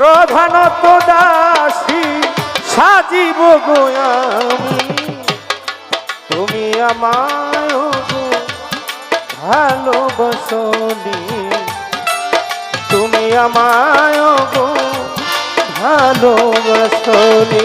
প্রধানত দাসী সাজিব গোয়ামি। তুমি আমায় ভালোবাসনি। তুমি আমায় গো ভালোবাসনি।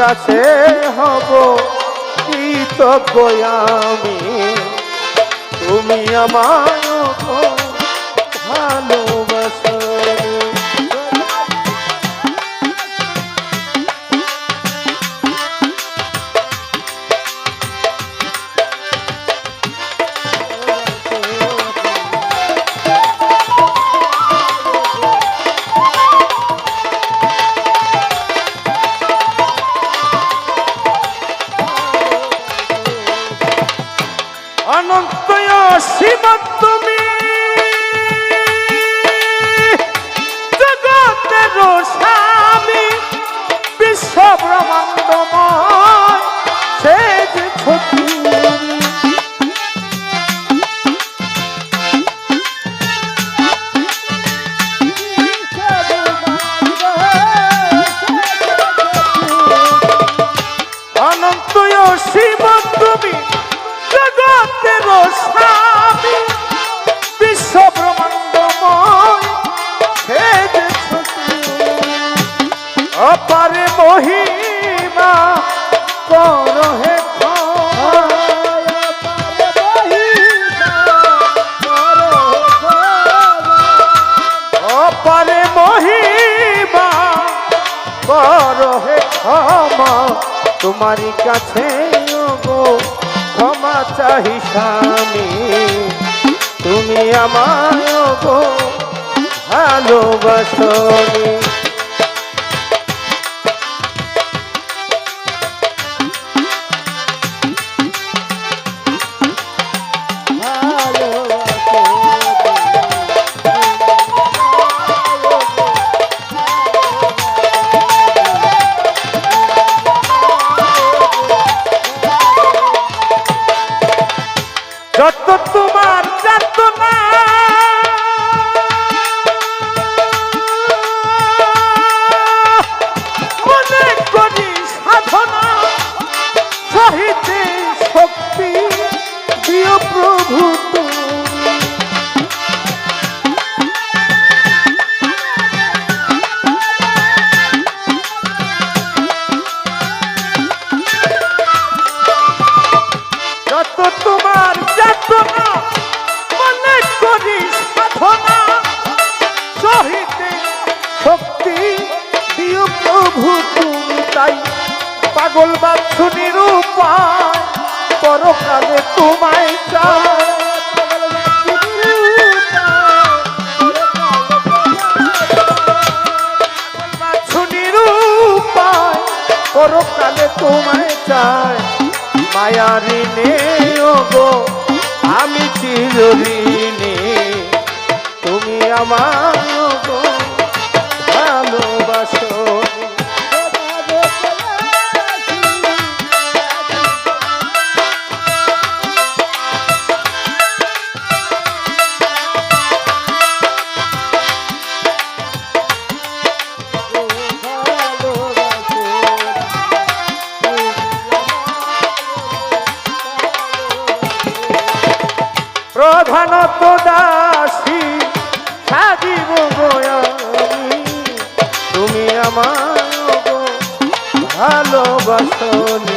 কাছে হব কৃতজ্ঞ আমি। তুমি আমায় ভালোবাসো অনন্ত শিব তুমি জগতের স্বামী অপারে মহিমা কর হে ক্ষমা। তোমারই কাছে গো ক্ষমা চাহি স্বামী তুমি আমায় গো ভালোবাসনি Oh. তোমায় চায় পরকালে তোমায় চায়। মায়ারি নে গো আমি চিরঋণী। তুমি আমার প্রধানত দাসী সাজিব গয়ামি তুমি আমার ভালোবাসনি